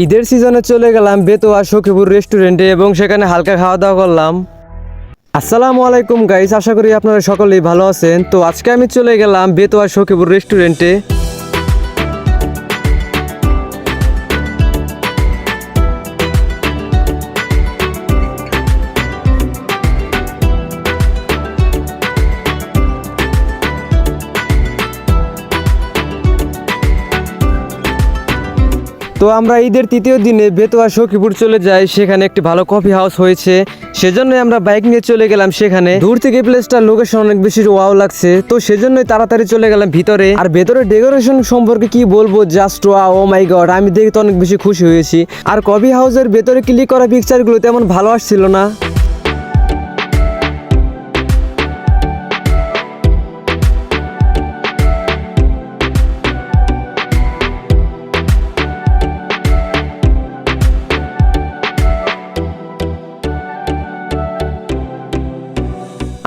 ঈদের সিজনে চলে গেলাম বেতোয়া সখীপুর রেস্টুরেন্টে এবং সেখানে হালকা খাওয়া দাওয়া করলাম। আসসালামু আলাইকুম গাইস আশা করি আপনারা সকলেই ভালো আছেন। তো আজকে আমি চলে গেলাম বেতোয়া সখীপুর রেস্টুরেন্টে। তো আমরা ঈদের তৃতীয় দিনে বেতোয়া সখীপুর চলে যাই। সেখানে একটি ভালো কফি হাউস হয়েছে। সেজন্যই আমরা বাইক নিয়ে চলে গেলাম সেখানে। দূর থেকে প্লেসটা লোকেশন অনেক বেশি ওয়াও লাগছে। তো সেজন্যই তাড়াতাড়ি চলে গেলাম ভিতরে। আর ভেতরে ডেকোরেশন সম্পর্কে কি বলব? জাস্ট ওয়া ও মাই গড আমি দেখে তো অনেক বেশি খুশি হয়েছি। আর কফি হাউসের ভেতরে ক্লিক করা পিকচারগুলো তেমন ভালো আসছিল না।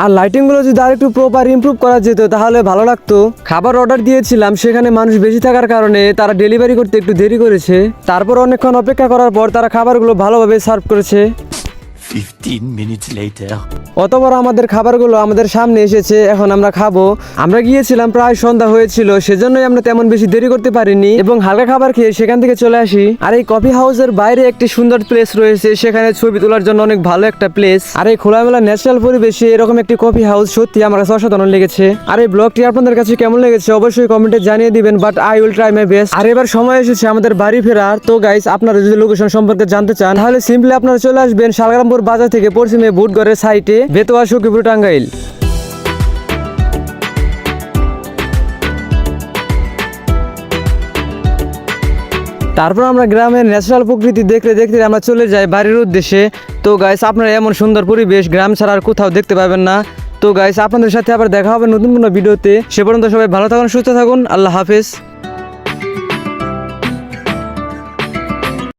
আর লাইটিংগুলো যদি আর একটু প্রপার ইম্প্রুভ করা যেত, তাহলে ভালো লাগতো। খাবার অর্ডার দিয়েছিলাম, সেখানে মানুষ বেশি থাকার কারণে তারা ডেলিভারি করতে একটু দেরি করেছে। তারপর অনেকক্ষণ অপেক্ষা করার পর তারা খাবারগুলো ভালোভাবে সার্ভ করেছে। 15 minutes later. অতবার আমাদের খাবারগুলো আমাদের সামনে এসেছে, এখন আমরা খাব। আমরা গিয়েছিলাম, প্রায় সন্ধ্যা হয়েছিল, সেজন্যই আমরা তেমন বেশি দেরি করতে পারিনি এবং হালকা খাবার খেয়ে সেখান থেকে চলে আসি। আর এই কফি হাউসের বাইরে একটি সুন্দর প্লেস রয়েছে, সেখানে ছবি তোলার জন্য অনেক ভালো একটা প্লেস আর এই খোলামেলা ন্যাচারাল পরিবেশে এরকম একটি কফি হাউস সত্যি আমার কাছে অসাধারণ লেগেছে। আর এই ব্লগটি আপনাদের কাছে কেমন লেগেছে অবশ্যই কমেন্টে জানিয়ে দিবেন but I will try my best আর এবার সময় এসেছে আমাদের বাড়ি ফেরার। তো গাইস আপনারা যদি লোকেশন সম্পর্কে জানতে চান, তাহলে সিম্পলি আপনারা চলে আসবেন, শালগ্রামপুর বাজার থেকে পশ্চিমে বুটগড়ের সাইটে বেতোয়া সখীপুর টাঙ্গাইল। তারপর আমরা গ্রামের ন্যাচারাল প্রকৃতি দেখতে দেখতে আমরা চলে যাই বাড়ির উদ্দেশ্যে। তো গাইস আপনারা এমন সুন্দর পরিবেশ গ্রাম ছাড়া আর কোথাও দেখতে পাবেন না। তো গাইস আপনাদের সাথে আবার দেখা হবে নতুন কোনো ভিডিওতে। সে পর্যন্ত সবাই ভালো থাকুন, সুস্থ থাকুন, আল্লাহ হাফেজ।